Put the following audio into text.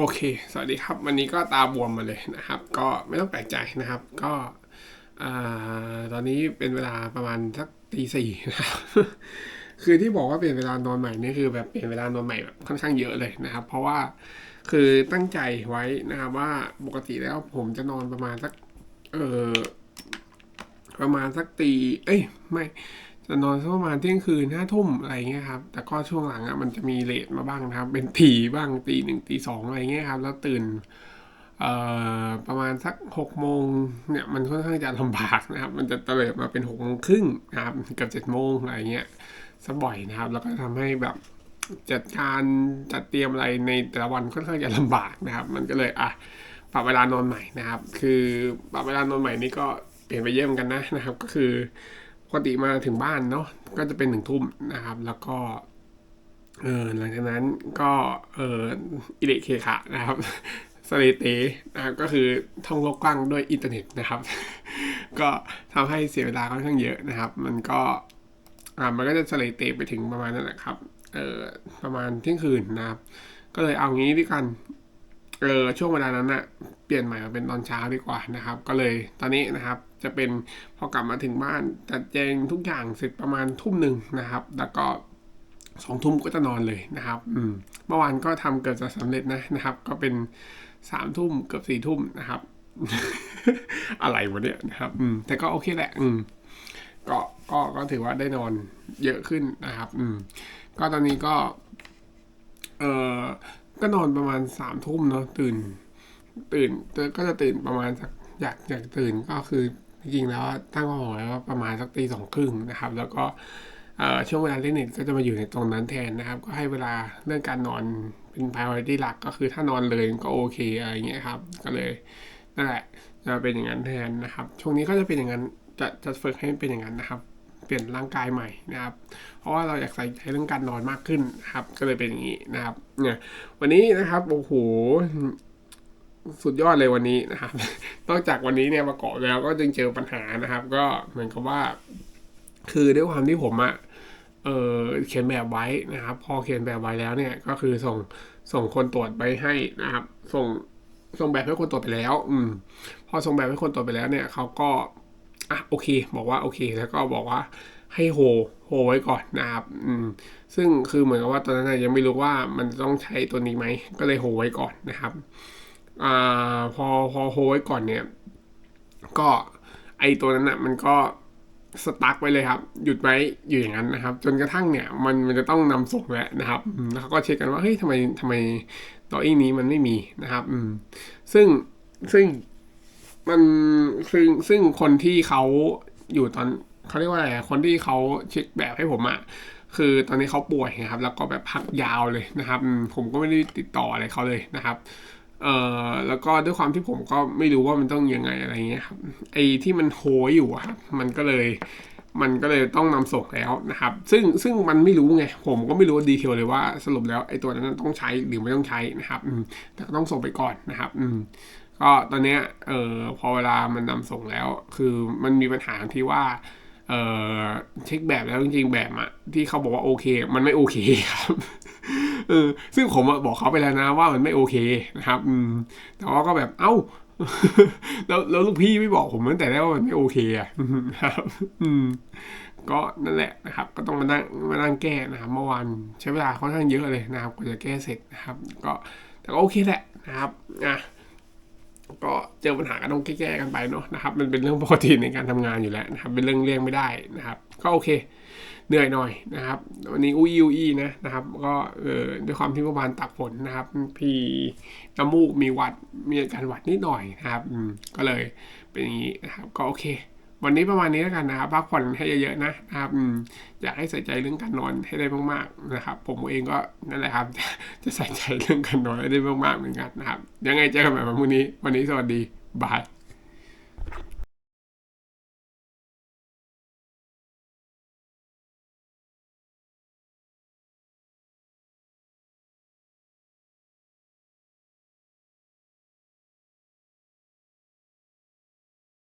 โอเค สวัสดีครับ วันนี้ก็ตาบวมมาเลยนะครับ ก็ไม่ต้องแปลกใจนะครับ ก็ตอนนี้เป็นเวลาประมาณสักตีสี่นะครับคือที่บอกว่าเปลี่ยนเวลานอนใหม่นี่คือแบบเปลี่ยนเวลานอนใหม่แบบค่อนข้างเยอะเลยนะครับ เพราะว่าคือตั้งใจไว้นะครับว่าปกติแล้วผมจะนอนประมาณสัก เออประมาณสักตี เอ้ย ไม่ จะนอนสักประมาณเที่ยงคืนห้าทุ่มอะไรเงี้ยครับ แต่ก็ช่วงหลังอะมันจะมีเลทมาบ้างนะครับ เป็นตีบ้างตีหนึ่งตีสองอะไรเงี้ยครับ แล้วตื่นเอ่อประมาณสักหกโมงเนี่ยมันค่อนข้างจะลำบากนะครับ มันจะเตลิดมาเป็นหกโมงครึ่งนะครับเกับเจ็ดโมงอะไรเงี้ยซะบ่อยนะครับ แล้วก็ทำให้แบบจัดการจัดเตรียมอะไรในแต่ละวันค่อนข้างจะลำบากนะครับ มันก็เลยอะปรับเวลานอนใหม่นะครับ คือปรับเวลานอนใหม่นี่ก็เปลี่ยนไปเยอะเหมือนกันนะนะครับ ก็คือ ปกติมาถึงบ้านเนาะก็จะเป็นหนึ่งทุ่มนะครับ แล้วก็เออหลังจากนั้นก็เอออิเล็กเคคะนะครับสเลเตนะครับก็คือท่องโลกกว้างด้วยอินเทอร์เน็ตนะครับ ก็ทำให้เสียเวลาค่อนข้างเยอะนะครับ มันก็อ่ามันก็จะสเลเตไปถึงประมาณนั้นแหละครับเออประมาณเที่ยงคืนนะครับ ก็เลยเอางี้ดีกันเออช่วงเวลานั้นนะเปลี่ยนใหม่มาเป็นตอนเช้าดีกว่านะครับ ก็เลยตอนนี้นะครับ จะเป็นพอกลับมาถึงบ้านจัดแจงทุกอย่างเสร็จประมาณทุ่มหนึ่งนะครับ แล้วก็สองทุ่มก็จะนอนเลยนะครับอืมเมื่อวานก็ทำเกือบจะสำเร็จนะนะครับ ก็เป็นสามทุ่มเกือบสี่ทุ่มนะครับ อะไรวะเนี่ยนะครับ อืม แต่ก็โอเคแหละ อืม ก็ก็ก็ถือว่าได้นอนเยอะขึ้นนะครับ อืม ก็ตอนนี้ก็ เออก็นอนประมาณสามทุ่มเนาะตื่น ตื่นก็จะตื่นประมาณสักอยากอยากตื่นก็คือ จริงๆแล้วตั้งเป้าหมายไว้ว่าประมาณสักตีสองครึ่งนะครับ แล้วก็ช่วงเวลาเล่นเน็ตก็จะมาอยู่ในตรงนั้นแทนนะครับ ก็ให้เวลาเรื่องการนอนเป็น priority หลักก็คือถ้านอนเลยก็โอเคอะไรเงี้ยครับก็เลยนั่นแหละจะเป็นอย่างนั้นแทนนะครับ ช่วงนี้ก็จะเป็นอย่างนั้นจะจะฝึกให้เป็นอย่างนั้นนะครับ เปลี่ยนร่างกายใหม่นะครับ เพราะว่าเราอยากใส่ใจเรื่องการนอนมากขึ้นนะครับ ก็เลยเป็นอย่างนี้นะครับเนี่ยวันนี้นะครับโอ้โห สุดยอดเลยวันนี้นะครับ นอกจากวันนี้เนี่ยมาเกาะแล้วก็จึงเจอปัญหานะครับ ก็เหมือนกับว่า คือด้วยความที่ผมอะเออเขียนแบบไว้นะครับ พอเขียนแบบไว้แล้วเนี่ย ก็คือส่งส่งคนตรวจไปให้นะครับ ส่งส่งแบบให้คนตรวจไปแล้ว อืม พอส่งแบบให้คนตรวจไปแล้วเนี่ยเขาก็อะโอเค บอกว่าโอเค แล้วก็บอกว่าให้โฮโฮไว้ก่อนนะครับ อืม ซึ่งคือเหมือนกับว่าตอนนั้นยังไม่รู้ว่ามันต้องใช้ตัวนี้ไหม ก็เลยโฮไว้ก่อนนะครับ อ่าพอพอโฮไว้ก่อนเนี่ย ก็ไอตัวนั้นนะมันก็สตั๊กไว้เลยครับ หยุดไว้อยู่อย่างนั้นนะครับ จนกระทั่งเนี่ยมันมันจะต้องนำส่งแล้วนะครับแล้วเขาก็เช็คกันว่าเฮ้ยทำไมทำไมตัวอิงนี้มันไม่มีนะครับอืมซึ่งซึ่งมันซึ่งซึ่งคนที่เขาอยู่ตอนเขาเรียกว่าอะไรคนที่เขาเช็คแบบให้ผมอะ่ะคือตอนนี้เขาป่วยนะครับ แล้วก็แบบพักยาวเลยนะครับ ผมก็ไม่ได้ติดต่ออะไรเขาเลยนะครับ เอ่อแล้วก็ด้วยความที่ผมก็ไม่รู้ว่ามันต้องยังไงอะไรเงี้ยครับไอ้ที่มันโหยอยู่ครับมันก็เลยมันก็เลยต้องนำส่งแล้วนะครับ ซึ่งซึ่งมันไม่รู้ไง ผมก็ไม่รู้ดีเทลเลยว่าสรุปแล้วไอ้ตัวนั้นต้องใช้หรือไม่ต้องใช้นะครับแต่ต้องส่งไปก่อนนะครับอืมก็ตอนเนี้ยเอ่อพอเวลามันนำส่งแล้ว คือมันมีปัญหาที่ว่า เอ่อเช็คแบบแล้วจริงๆแบบอะที่เขาบอกว่าโอเค มันไม่โอเคครับเออซึ่งผมบอกเขาไปแล้วนะว่ามันไม่โอเคนะครับอืมแต่ว่าก็แบบเอ้าแล้วแล้วลูกพี่ไม่บอกผมตั้งแต่แรกว่ามันไม่โอเคอะครับอืมก็นั่นแหละนะครับ ก็ต้องมานั่งมานั่งแก้นะครับเมื่อวานใช้เวลาค่อนข้างเยอะเลยนะครับกว่าจะแก้เสร็จนะครับ ก็แต่ก็โอเคแหละนะครับอะ ก็เจอปัญหาก็ต้องแก้กันไปเนาะนะครับ มันเป็นเรื่องปกติในการทำงานอยู่แล้วนะครับ เป็นเรื่องเลี่ยงไม่ได้นะครับ ก็โอเค เหนื่อยหน่อยนะครับ วันนี้อุ้ยอุ้ยนะนะครับ ก็เออด้วยความที่เมื่อวานตักฝนนะครับ พี่น้ำมูกมีหวัดมีอาการหวัดนิดหน่อยนะครับอืมก็เลยเป็นอย่างนี้นะครับ ก็โอเค วันนี้ประมาณนี้แล้วกันนะครับพักผ่อนให้เยอะๆนะนะครับอยากให้ใส่ใจเรื่องการนอนให้ได้มากๆนะครับ ผมเองก็นั่นแหละครับ จะใส่ใจเรื่องการนอนให้ได้มากๆเหมือนกันนะครับ ยังไงเจอกันใหม่วันพรุ่งนี้ วันนี้สวัสดีบาย